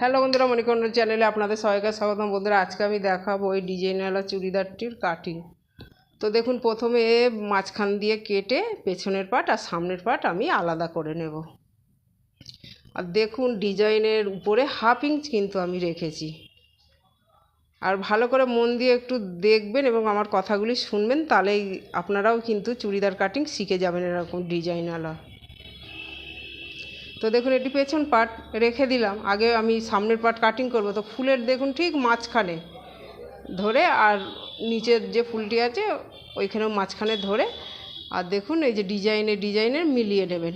Hello বন্ধুরা মণিকণ্ঠ চ্যানেলে আপনাদের সবাইকে স্বাগতম। বন্ধুরা, আজকে আমি দেখাবো ওই ডিজাইনওয়ালা চুড়িদারটির কাটিং তো দেখুন, প্রথমে মাঝখান দিয়ে কেটে পেছনের পাট আর সামনের পাট আমি আলাদা করে নেব। আর দেখুন ডিজাইনের উপরে হাফ ইঞ্চ কিন্তু আমি রেখেছি। আর ভালো করে মন দিয়ে একটু দেখবেন এবং আমার কথাগুলি শুনবেন, তাহলেই আপনারাও কিন্তু চুড়িদার কাটিং শিখে যাবেন এরকম ডিজাইনওয়ালা তো দেখুন, এটি পেছন পাট রেখে দিলাম। আগে আমি সামনের পাট কাটিং করব। তো ফুলের দেখুন ঠিক মাঝখানে ধরে আর নিচের যে ফুলটি আছে, ওইখানেও মাঝখানে ধরে। আর দেখুন, এই যে ডিজাইনে ডিজাইনের মিলিয়ে নেবেন।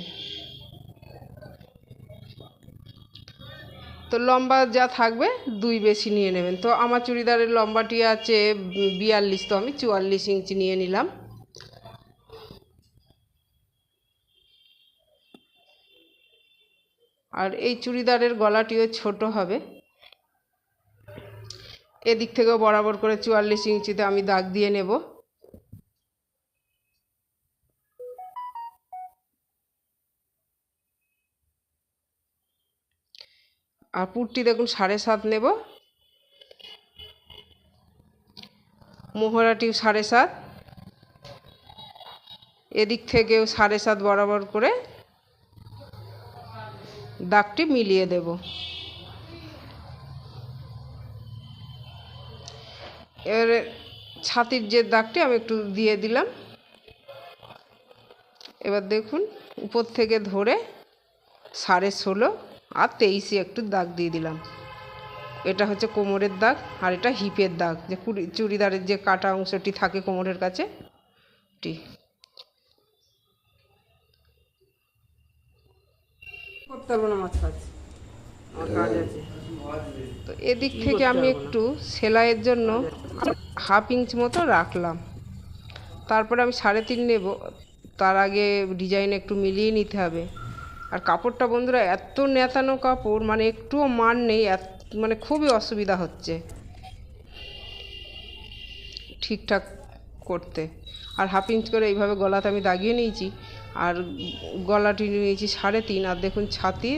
তো লম্বা যা থাকবে, দুই বেশি নিয়ে নেবেন। তো আমার চুড়িদারের লম্বাটি আছে বিয়াল্লিশ, তো আমি চুয়াল্লিশ ইঞ্চি নিয়ে নিলাম। আর এই চুড়িদারের গলাটিও ছোট হবে। এদিক থেকেও বরাবর করে চুয়াল্লিশ ইঞ্চিতে আমি দাগ দিয়ে নেব। আর পুরটি দেখুন, সাড়ে সাত নেব। মোহরাটিও সাড়ে সাত। এদিক থেকেও সাড়ে সাত বরাবর করে দাগটি মিলিয়ে দেব। এবারে ছাতির যে দাগটি আমি একটু দিয়ে দিলাম। এবার দেখুন, উপর থেকে ধরে সাড়ে ষোলো আর তেইশে একটু দাগ দিয়ে দিলাম। এটা হচ্ছে কোমরের দাগ আর এটা হিপের দাগ। যে চুড়িদারের যে কাটা অংশটি থাকে কোমরের কাছে, টি করতে পারব না মাছ কাজ আমার কাজ আছে। তো এদিক থেকে আমি একটু সেলাইয়ের জন্য হাফ ইঞ্চ মতো রাখলাম। তারপরে আমি সাড়ে তিন নেব। তার আগে ডিজাইন একটু মিলিয়ে নিতে হবে। আর কাপড়টা বন্ধুরা এত নেতানো কাপড় মানে একটুও মান নেই এত মানে খুবই অসুবিধা হচ্ছে। ঠিকঠাক করতে। আর হাফ ইঞ্চ করে এইভাবে গলাতে আমি দাগিয়ে নিয়েছি। আর গলাটি নিয়েছি সাড়ে তিন, আর দেখুন ছাতি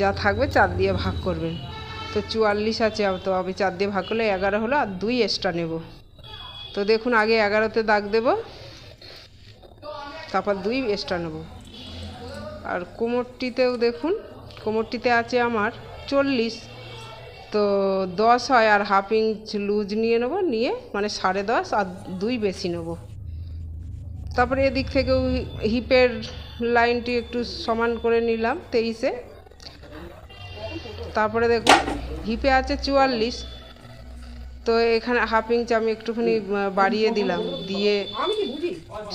যা থাকবে চার দিয়ে ভাগ করবেন। তো চুয়াল্লিশ আছে, তো আমি চার দিয়ে ভাগ করলে এগারো হলো, আর দুই এক্সট্রা নেব। তো দেখুন আগে এগারোতে দাগ দেব, তারপর দুই এক্সট্রা নেব। আর কোমরটিতেও দেখুন, কোমরটিতে আছে আমার চল্লিশ। তো দশ হয়, আর হাফ ইঞ্চ লুজ নিয়ে নেব, নিয়ে মানে সাড়ে দশ, আর দুই বেশি নেব। তারপরে এদিক থেকেও হিপের লাইনটি একটু সমান করে নিলাম তেইশে। তারপরে দেখুন, হিপে আছে চুয়াল্লিশ। তো এখানে হাফ ইঞ্চ আমি একটুখানি বাড়িয়ে দিলাম, দিয়ে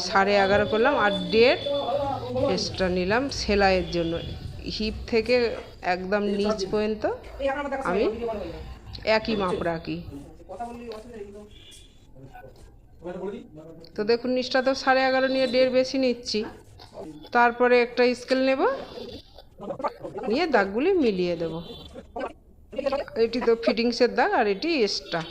সাড়ে এগারো করলাম আর দেড় এক্সট্রা নিলাম সেলাইয়ের জন্য। হিপ থেকে একদম নিচ পর্যন্ত আমি একই মাপ রাখি। তো দেখুন, নিচটা তো সাড়ে এগারো নিয়ে দেড় বেশি নিচ্ছি। তারপরে একটা স্কেল নেব, নিয়ে দাগগুলি মিলিয়ে দেব। এটি তো ফিটিংসের দাগ আর এটি এক্সট্রা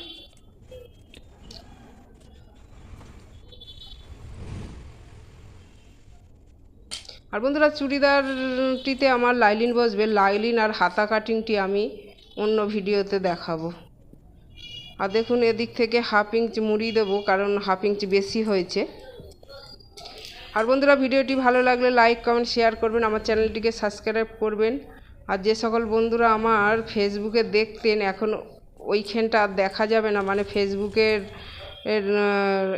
আর বন্ধুরা, চুড়িদারটিতে আমার লাইলিন বসবে। লাইলিন আর হাতা কাটিংটি আমি অন্য ভিডিওতে দেখাবো। আর দেখুন এদিক থেকে হাফ ইঞ্চ মুড়ি দেবো, কারণ হাফ ইঞ্চ বেশি হয়েছে। আর বন্ধুরা, ভিডিওটি ভালো লাগলে লাইক, কমেন্ট, শেয়ার করবেন, আমার চ্যানেলটিকে সাবস্ক্রাইব করবেন। আর যে সকল বন্ধুরা আমার ফেসবুকে দেখতেন, এখন ওইখানটা আর দেখা যাবে না। মানে ফেসবুকের, এর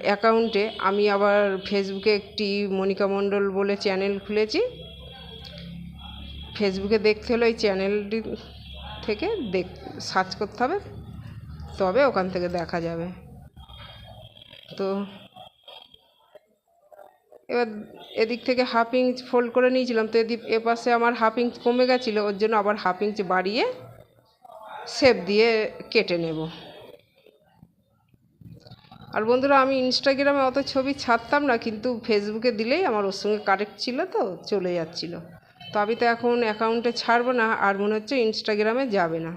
অ্যাকাউন্টে আমি আবার ফেসবুকে একটি মনিকা মণ্ডল বলে চ্যানেল খুলেছি। ফেসবুকে দেখতে হলে ওই চ্যানেলটি থেকে দেখ, সার্চ করতে হবে। তবে ওখান থেকে দেখা যাবে। তো এবার এদিক থেকে হাফ ইঞ্চ ফোল্ড করে নিয়েছিলাম, তো এদিক এপাশে আমার হাফ ইঞ্চ কমে গেছিল, ওর জন্য আবার হাফ ইঞ্চ বাড়িয়ে শেপ দিয়ে কেটে নেব। আর বন্ধুরা, আমি ইনস্টাগ্রামে অত ছবি ছাড়তাম না, কিন্তু ফেসবুকে দিলেই আমার ওর সঙ্গে কারেক্ট ছিল তো, চলে যাচ্ছিল। তো আমি তো এখন অ্যাকাউন্টে ছাড়বো না, আর মনে হচ্ছে ইনস্টাগ্রামে যাবে না।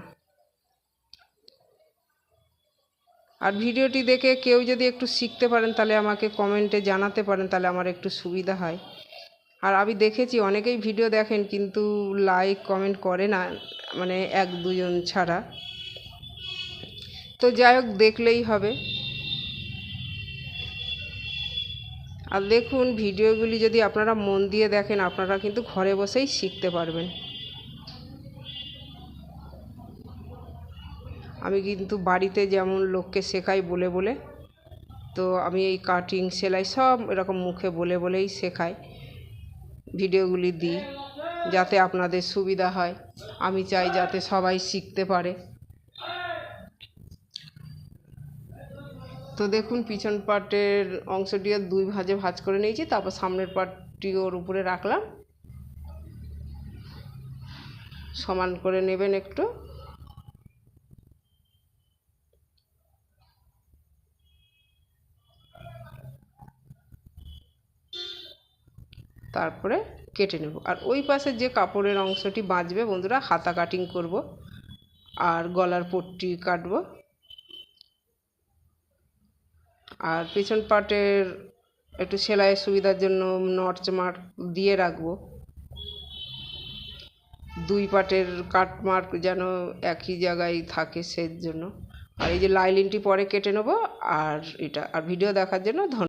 আর ভিডিওটি দেখে কেউ যদি একটু শিখতে পারেন, তাহলে আমাকে কমেন্টে জানাতে পারেন, তাহলে আমার একটু সুবিধা হয়। আর আমি দেখেছি, অনেকেই ভিডিও দেখেন, কিন্তু লাইক কমেন্ট করে না মানে এক, দুজন ছাড়া। তো যাই হোক, দেখলেই হবে। আর দেখুন, ভিডিওগুলি যদি আপনারা মন দিয়ে দেখেন, আপনারা কিন্তু ঘরে বসেই শিখতে পারবেন। আমি কিন্তু বাড়িতে যেমন লোককে শেখাই বলে বলে, তো আমি এই কাটিং, সেলাই সব এরকম মুখে বলে বলেই শেখাই, ভিডিওগুলি দিই যাতে আপনাদের সুবিধা হয়। আমি চাই যাতে সবাই শিখতে পারে। তো দেখুন, পিছন পাটের অংশটিও দুই ভাজে ভাজ করে নিয়েছি, তারপর সামনের পাটটি ওর উপরে রাখলাম। সমান করে নেবেন একটু। তারপরে কেটে নেব। আর ওই পাশে যে কাপড়ের অংশটি বাঁচবে, বন্ধুরা, হাতা কাটিং করব আর গলার পট্টি কাটব। আর পেছন পাটের একটু সেলাইয়ের সুবিধার জন্য নটচ মার্ক দিয়ে রাখব। দুই পাটের কাট মার্ক যেন একই জায়গায় থাকে সেই জন্য আর এই যে লাইলিনটি পরে কেটে নেব, আর এটা, আর ভিডিও দেখার জন্য ধন্যবাদ।